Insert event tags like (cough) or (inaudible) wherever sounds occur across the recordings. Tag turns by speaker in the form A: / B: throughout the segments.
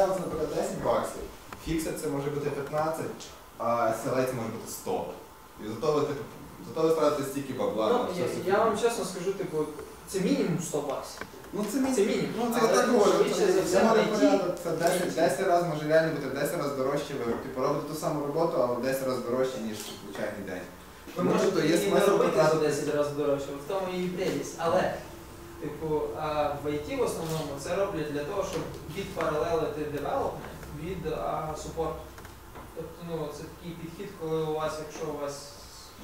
A: це наприклад, 10 баксів, фіксит це може бути 15, а це може бути 100. І зато ви, типу, зато ви втратите стільки бабла.
B: Ну,
A: на все
B: я,
A: це
B: я вам чесно скажу, типу, це мінімум 100 баксів.
A: Ну це мінімум.
B: Це мінімум.
A: Ну, це
B: Але
A: я так говорю,
B: швидше
A: це,
B: за
A: це,
B: все
A: має
B: знайти-
A: порядок, це 10, 10 разів може реально бути 10 разів дорожче, ви типу, робите ту саму роботу, але в 10 разів дорожче, ніж звичайний день.
B: Можете
A: тобто є
B: не
A: смисл
B: робити за
A: потратити.
B: 10 разів дорожче, в тому і прелість. Але, типу, а в IT в основному це роблять для того, щоб відпаралелити девелопмент від супорту. Тобто, ну, це такий підхід, коли у вас, якщо у вас,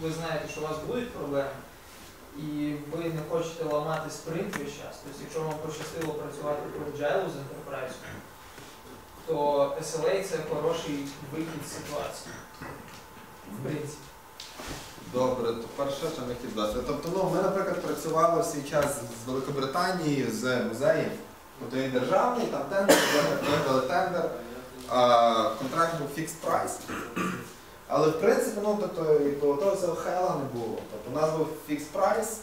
B: ви знаєте, що у вас будуть проблеми, і ви не хочете ламати спринт весь час, тобто якщо вам пощастило працювати по agile з Enterprise, то SLA це хороший вихід з ситуації. В принципі.
A: Добре, то перше, що ми хотів дати. Тобто, ну, ми, наприклад, працювали в свій час з Великобританією, з музеєм. Тобто він державний, там тендер, виграли тендер, а контракт був фікс прайс. Але в принципі, ну, тобто, якби того цього хела не було. Тобто у нас був фікс прайс,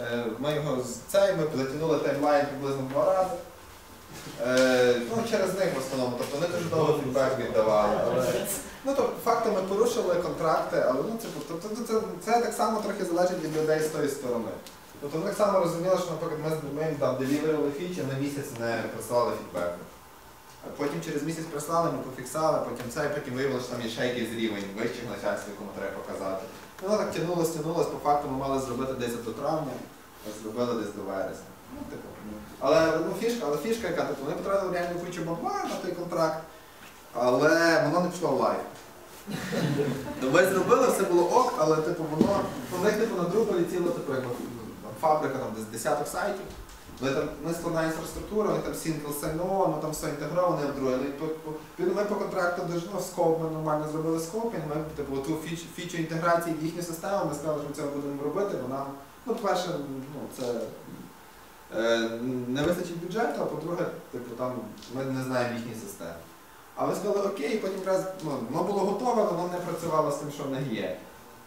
A: е, ми його з цей, ми затягнули таймлайн приблизно два рази. Е, ну, через них в основному, тобто вони дуже довго фідбек віддавали. Але... Ну, тобто, факти ми порушили контракти, але ну, це, тобто, це, це, так само трохи залежить від людей з тої сторони. Тобто вони так само розуміли, що, наприклад, ми, ми їм там деліверили фічі, на місяць не прислали фідбеку. А потім через місяць прислали, ми пофіксали, потім це, і потім виявилося, що там є ще якийсь рівень вищих начальств, якому треба показати. Ну, воно так тягнулося, тягнулося, по факту ми мали зробити десь до травня, а зробили десь до вересня. Ну, типу, ну. Але ну, фішка, але фішка яка, типу, вони потратили реально кучу бабла на той контракт, але воно не пішло в лайв. Ну, Ми зробили, все було ок, але типу воно, ну, в них типу на Drupal ціла типу, якби, там, фабрика там, десь десяток сайтів. Вони там не складна інфраструктура, вони там single sign-on, ну там все інтегроване в друге. Ну, Ми по контракту дуже ну, скоп, ми нормально зробили скоп, і ми типу, ту фіч, фічу інтеграції в їхню систему, ми сказали, що ми це будемо робити, бо нам, ну, по-перше, ну, це не вистачить бюджету, а по-друге, типу, там, ми не знаємо їхньої системи. А ви сказали окей, потім якраз ну, воно було готове, воно не працювало з тим, що в них є.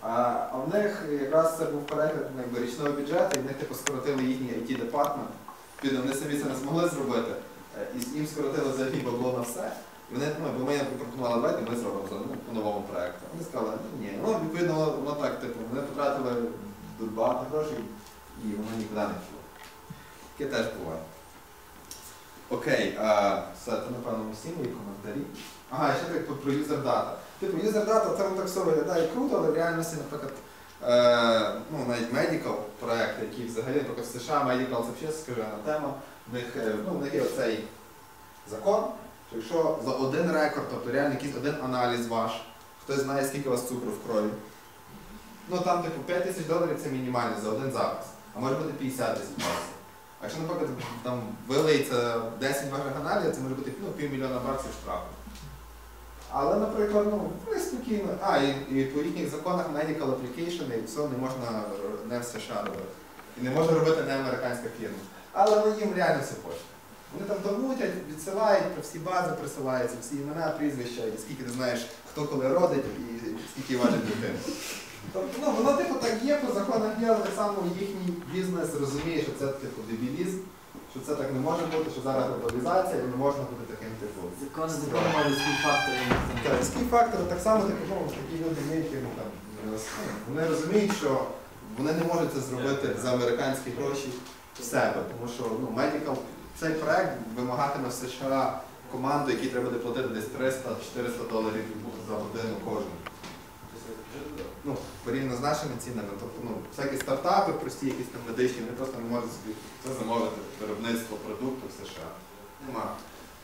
A: А, а в них якраз це був перегляд ну, якби, річного бюджету, і в них типу, скоротили їхній IT департмент. Відповідно, вони самі це не змогли зробити, е, і їм скоротили взагалі бабло на все. І вони, ну, бо ми пропонували, давайте ми зробимо ну, по новому проекту. Вони сказали, ну ні. Ну, відповідно, воно так, типу, вони потратили багато грошей, і воно нікуди не пішло. Таке теж буває. Окей, все, це напевно всі мої коментарі. Ага, ще так про юзер дата. Типу, юзер дата, так все виглядає круто, але в реальності, наприклад, е, ну, навіть medical проекти, які взагалі, наприклад, в США medical це взагалі скажена тема. В них, е, ну, в них є оцей закон, що якщо за один рекорд, тобто реально якийсь один аналіз ваш, хтось знає, скільки у вас цукру в крові. Ну там, типу, 5 тисяч доларів це мінімально за один запис, а може бути 50 тисяч баксів. А якщо, наприклад, там вилиється 10 ваших аналізів, це може бути ну, півмільйона баксів штрафу. Але, наприклад, ну, ви спокійно. А, і, і по їхніх законах medical application і все не можна не в США робити. І не може робити не американська фірма. Але ну, їм реально все хоче. Вони там домутять, відсилають, про всі бази присилаються, всі імена, прізвища, і скільки ти знаєш, хто коли родить і скільки важить дитина. Тобто, ну, воно типу так є, по законах є, але так само їхній бізнес розуміє, що це типу дебілізм, що це так не може бути, що зараз глобалізація і не можна бути таким типу.
C: Закони законом людські фактори.
A: Так, людські фактори так само типу, ну, такі люди є, які ну, там, вони розуміють, що вони не можуть це зробити за американські гроші в себе, тому що ну, medical, цей проект вимагатиме в США команду, якій треба буде платити десь 300-400 доларів за годину кожен. Ну, порівняно з нашими цінами, тобто ну, всякі стартапи, прості якісь там медичні, вони просто не можуть собі це замовити виробництво продукту в США. Нема.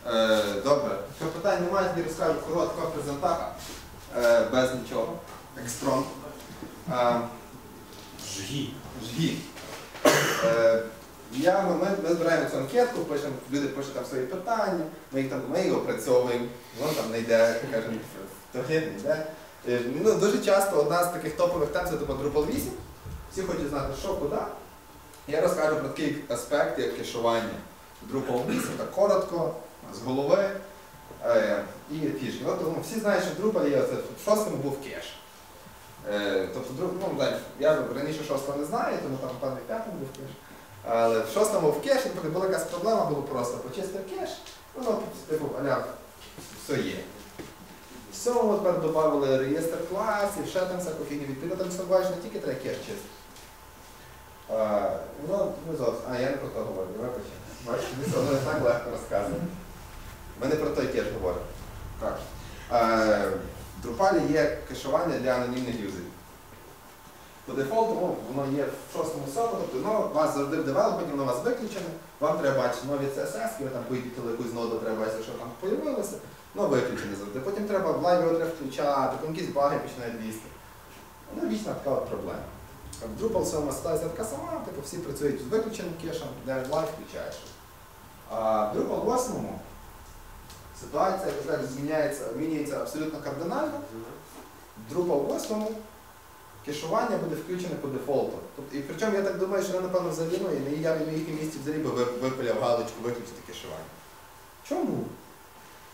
A: Е, добре, якщо питань немає, тоді розкажу коротко презентацію е, без нічого. Експромт. Е,
D: Жгі.
A: жгі. Е, я, ми, ми, збираємо цю анкетку, пишемо, люди пишуть там свої питання, ми їх там ми їх опрацьовуємо, воно там не йде, кажемо, торги не йде. Е, Ну, дуже часто одна з таких топових тем це типу Drupal 8. Всі хочуть знати, що, куди. Я розкажу про такий аспект, як кешування. Drupal 8, так коротко, з голови е, і фішки. От, ну, всі знають, що Drupal є оце, в шостому був кеш. Е, тобто, ну, я раніше шостого не знаю, тому там певно в п'ятому був кеш. Але в шостому в кеш, наприклад, була якась проблема, було просто почистив кеш, воно типу, аля, все є. В сьомому тепер додали реєстр класів, ще там всяку фігню. Відповідно, там все бачиш, не тільки треба кеш чистити. Воно не зовсім. А, я не про то говорю, ми все одно не так легко розказуємо. Ми не про той кеш говоримо. Так. В Drupal є кешування для анонімних юзерів. По дефолту ну, воно є в шостому соту, тобто ну, вас завжди в девелопменті, воно вас виключене, вам треба бачити нові CSS, ви там поїдете якусь ноду, треба бачити, що там появилося, ну виключене завжди. Потім треба в лайві включати, потім якісь баги починають лізти. Ну, вічна така от проблема. В Drupal сьома ситуація така сама, типу всі працюють з виключеним кешем, де в лайв включаєш. А в Drupal 8 ситуація кажуть, зміняється, змінюється абсолютно кардинально. В Drupal 8 кешування буде включене по дефолту. Тобто, і причому я так думаю, що вони, напевно, взагалі, ну, і я на їхньому місці взагалі би випиляв галочку виключити кешування. Чому?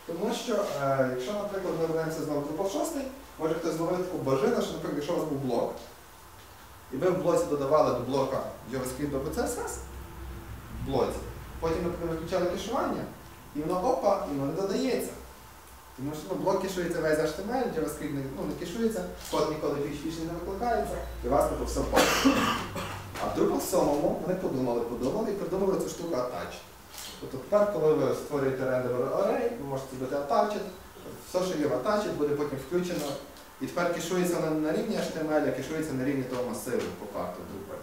A: Тому що, е, якщо, наприклад, ми вернемося знову в Drupal 6, може хтось зловив таку бажину, що, наприклад, якщо у вас був блок, і ви в блоці додавали до блока JavaScript або CSS, в блоці, потім, наприклад, виключали кешування, і воно опа, і воно не додається. Тому що ну, блок кешується весь HTML, JavaScript не, ну, не кешується, код ніколи PHP не викликається, і у вас типу все впало. А в Drupal 7 вони подумали, подумали і придумали цю штуку attach. Тобто тепер, коли ви створюєте рендер array, ви можете зробити attached, все, що є в attached, буде потім включено. І тепер кешується не на рівні HTML, а кешується на рівні того масиву по факту Drupal.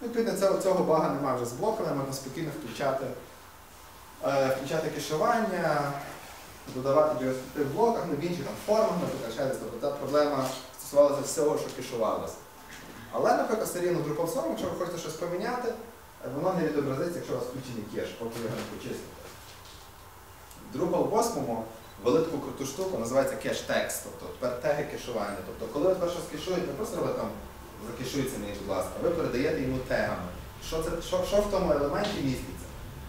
A: Ну, Відповідно, цього, бага немає вже з блоками, можна спокійно включати, е, включати кешування, додавати JavaScript в блоках, ну, в інших там формах, наприклад. Тобто та проблема стосувалася всього, що кешувалося. Але, наприклад, все рівно Drupal 7, якщо ви хочете щось поміняти, воно не відобразиться, якщо у вас включений кеш, поки ви не почистите. В Drupal 8 ввели таку круту штуку, називається кеш текст, тобто теги кешування. Тобто, коли ви тепер щось не просто ви там закешується мені, будь ласка, ви передаєте йому тегами. Що, це, що, що в тому елементі міститься?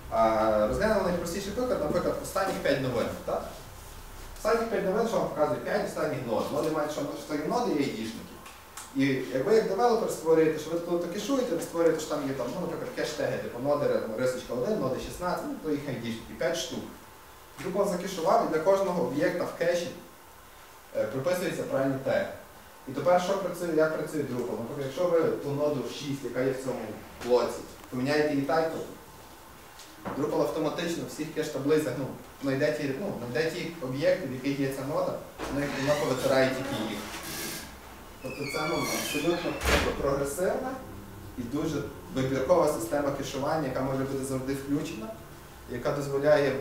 A: А, розглянемо найпростіший приклад, наприклад, останніх 5 новин. Так? Останніх 5 новин, що вам показує 5 останніх нод. Ноди мають, що що ноди є айдішники. І як ви як девелопер створюєте, що ви то кешуєте, ви створюєте, що там є там, ну, наприклад, кеш-теги, типу ноди, рисочка 1, ноди 16, ну, то їх айдішники, 5 штук. Drupal закешував і для кожного об'єкта в кеші е, приписується правильний тег. І тепер що працює, як працює Drupal? Наприклад, якщо ви ту ноду 6, яка є в цьому блоці, поміняєте її тайтл, Drupal автоматично всіх кеш-таблицях ну, знайде ті, ну, об'єкти, в яких є ця нода, вона повитирає тільки їх. Тобто це ну, абсолютно прогресивна і дуже вибіркова система кешування, яка може бути завжди включена, яка дозволяє е,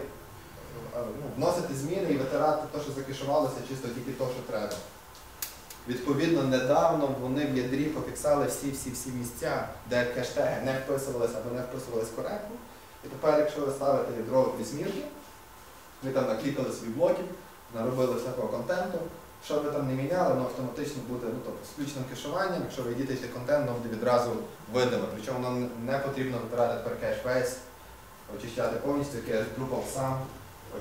A: ну, вносити зміни і витирати те, що закешувалося, чисто тільки те, що треба. Відповідно, недавно вони в ядрі пофіксали всі-всі-всі місця, де кештеги не вписувалися або не вписувалися коректно. І тепер, якщо ви ставите ядро в вісьмірки, ви там наклікали свої блоки, наробили всякого контенту, що ви там не міняли, воно автоматично буде ну, тобто, з включеним кешуванням, якщо ви йдете контент, воно буде відразу видимо. Причому воно не- потрібно вибирати тепер кеш весь, очищати повністю, яке Drupal сам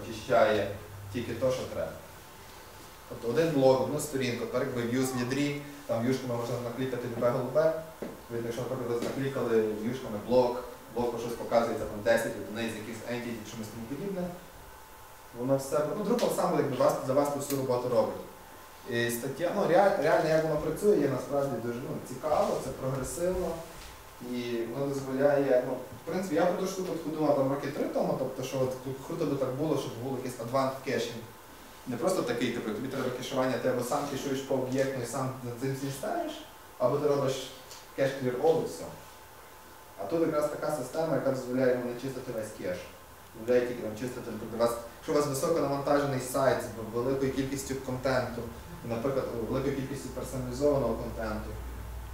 A: очищає тільки те, що треба. Тобто один блок, одну сторінку, тепер якби в'юз в ядрі, там в'юшками можна наклікати любе голубе. Видно, якщо, наприклад, наклікали в'юшками блок, блоку щось показується там 10 одиниць, якихось entity, чомусь тому подібне. Воно все, ну Drupal сам якби за вас ту роботу робить. І стаття, ну реаль- реально, як воно працює, є насправді дуже ну, цікаво, це прогресивно. І воно дозволяє, ну, в принципі, я про ту штуку думав там роки три тому, тобто, що от круто би так було, щоб було якийсь advanced кешінг. Не просто такий, типу, тобі треба кешування, ти або сам кешуєш по об'єкту і сам над цим всім ставиш, або ти робиш кеш clear all і все. А тут якраз така система, яка дозволяє йому не чистити весь кеш. Дозволяє тільки там чистити, вас, якщо у вас високонавантажений сайт з великою кількістю контенту, і, наприклад, великою кількістю персоналізованого контенту,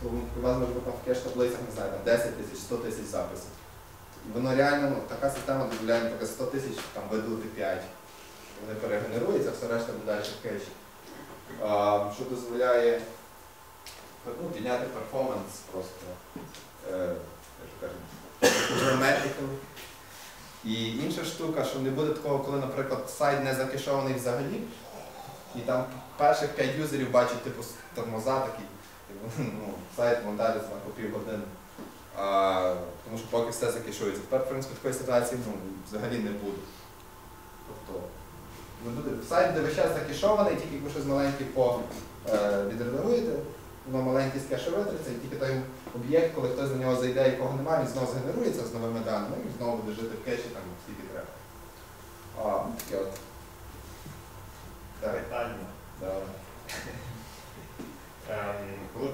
A: то у вас може бути в кеш-таблицях, не знаю, 10 тисяч, 100 тисяч записів. І воно реально, ну, така система дозволяє, наприклад, 100 тисяч там видалити 5. Вони перегенеруються, все решта буде далі в кеші. Що дозволяє ну, підняти перформанс просто. Е, як кажуть. І інша штука, що не буде такого, коли, наприклад, сайт не закешований взагалі, і там перших 5 юзерів бачать типу тормоза такі, типу, (laughs) ну, сайт монтажиться на по півгодини. А, тому що поки все закішується. Тепер, в принципі, такої ситуації ну, взагалі не буде. Тобто, не буде сайт, де весь час закішований, тільки якби щось маленьке по е, відредагуєте, воно маленький з витриться, і тільки той об'єкт, коли хтось на нього зайде, якого немає, він знову згенерується з новими даними і знову буде жити в кеші там скільки треба. А, от.
E: Питання.
A: давай.
E: Ем, коли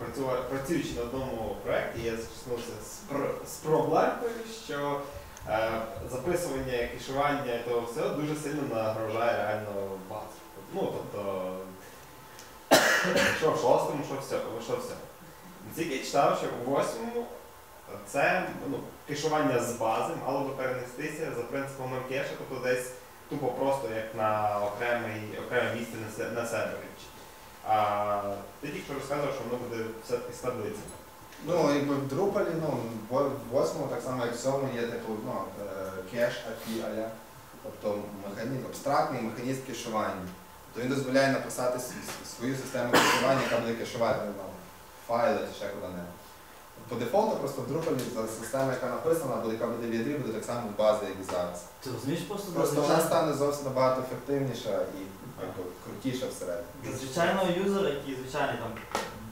E: працюва- працюючи на одному проєкті, я зіткнувся з, пр- з проблемою, що е, записування, кешування того всього дуже сильно нагружає реально базу. Ну, тобто, що в шостому, що все, що все. Наскільки я читав, що у восьмому це ну, кешування з бази мало би перенестися за принципом Мкеша, тобто десь тупо просто як на окремий, окреме місце на, се- на сервері. А ти тільки розказував, що воно буде все-таки з таблицями.
A: Ну, якби в Drupal, ну, в восьмому, так само як в сьомому, є типу, ну, е, кеш API, аля, тобто механізм, абстрактний механізм кешування. То він дозволяє написати свою систему кешування, яка буде кешувати знаю, файли чи ще куди-небудь. По дефолту просто в Drupal система, яка написана, або яка буде в ядрі, буде так само в базі, як і зараз.
C: Ти розумієш просто
A: Просто вона стане зовсім набагато ефективніша і якби, крутіша всередині.
C: для звичайного юзера, який звичайний там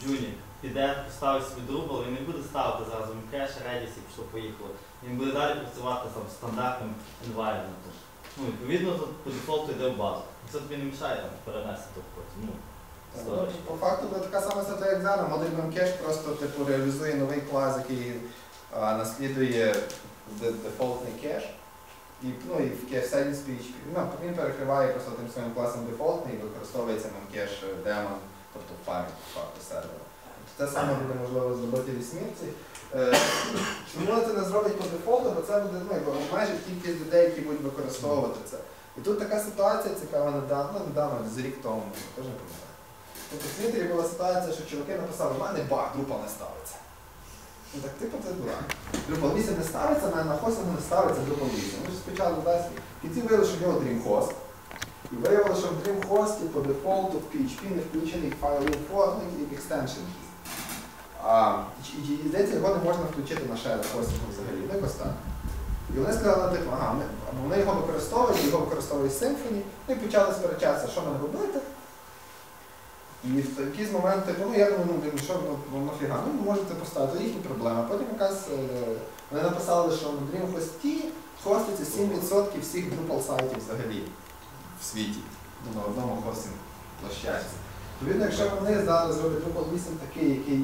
C: джуні, піде, поставить собі друбл, він не буде ставити зараз кеш, Redis і пішло поїхало. Він буде далі працювати там стандартним environment. Ну, відповідно, тут по дефолту йде в базу. Це тобі не мішає там перенести то потім. Ну.
A: По факту буде така сама ситуація, як зараз. Модуль Memcache просто типу, реалізує новий клас, який а, наслідує дефолтний кеш. І, ну, і в settings PHP. Ну, він перекриває просто тим своїм класом дефолтний і використовується Memcache демон, тобто файл по факту сервера. Те саме буде можливо зробити в вісьмірці. Е, Чому це не зроблять по дефолту, бо це буде ну, обмежить кількість людей, які будуть використовувати це. І тут така ситуація цікава недавно, недавно, з рік тому, теж не пам'ятаю. Тобто в Твіттері була ситуація, що чуваки написали, в мене баг, Drupal не ставиться. Ну так типу це дурак. Drupal 8 не ставиться, на, на хостингу не ставиться Drupal 8. Ми ж спочатку дасть, в кінці виявили, що в нього Dreamhost. І виявилося, що в Dreamhost по дефолту в PHP не включений файл ну. А, і, і, і здається, його не можна включити на share хостингу взагалі, ну якось так. І вони сказали, типу, ага, ми, вони його використовують, його використовує Symfony, ну і почали сперечатися, що нам робити. І в якийсь момент, типу, ну я думаю, ну блін, що ну, нафіга, ну можете поставити їхні проблеми. Потім якась е, вони написали, що на Dreamhost хоститься 7% всіх Drupal сайтів взагалі в світі. Ну, на одному хостинг площадці. Відповідно, якщо вони зараз зроблять Drupal 8 такий, який,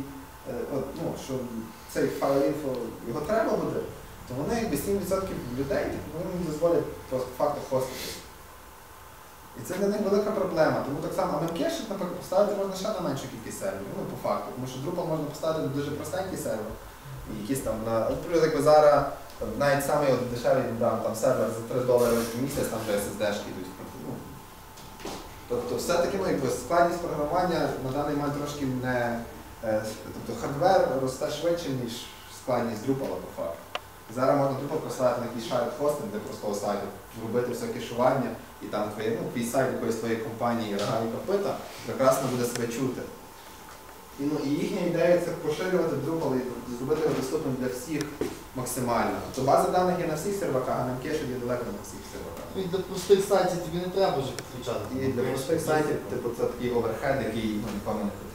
A: е, от, ну, що цей файл інфо його треба буде, то вони якби 7% людей вони дозволять по факту хостити. І це для них велика проблема. Тому так само Memcache, наприклад, поставити можна ще на меншу кількість серверів, ну по факту. Тому що Drupal можна поставити на дуже простенький сервер. Якісь там Наприклад, якби зараз навіть самий от дешевий дам, там сервер за 3 долари в місяць, там вже SSD-шки йдуть. Ну, Тобто все-таки ну, якби, складність програмування на даний момент трошки не. е, Тобто хардвер росте швидше, ніж складність Drupal по факту. Зараз можна Drupal поставити на якийсь шарик хостинг для простого сайту, робити все кешування, і там твоє, ну, твій сайт якоїсь твоєї компанії рога і копита прекрасно буде себе чути. І, ну, і їхня ідея це поширювати Drupal і зробити його доступним для всіх максимально. То база даних є на всіх серваках, а Memcache є далеко не на всіх серваках.
F: І для простих сайтів тобі не треба вже підключати.
A: І для простих сайтів, типу, це такий оверхед, який ну, нікому не потрібен.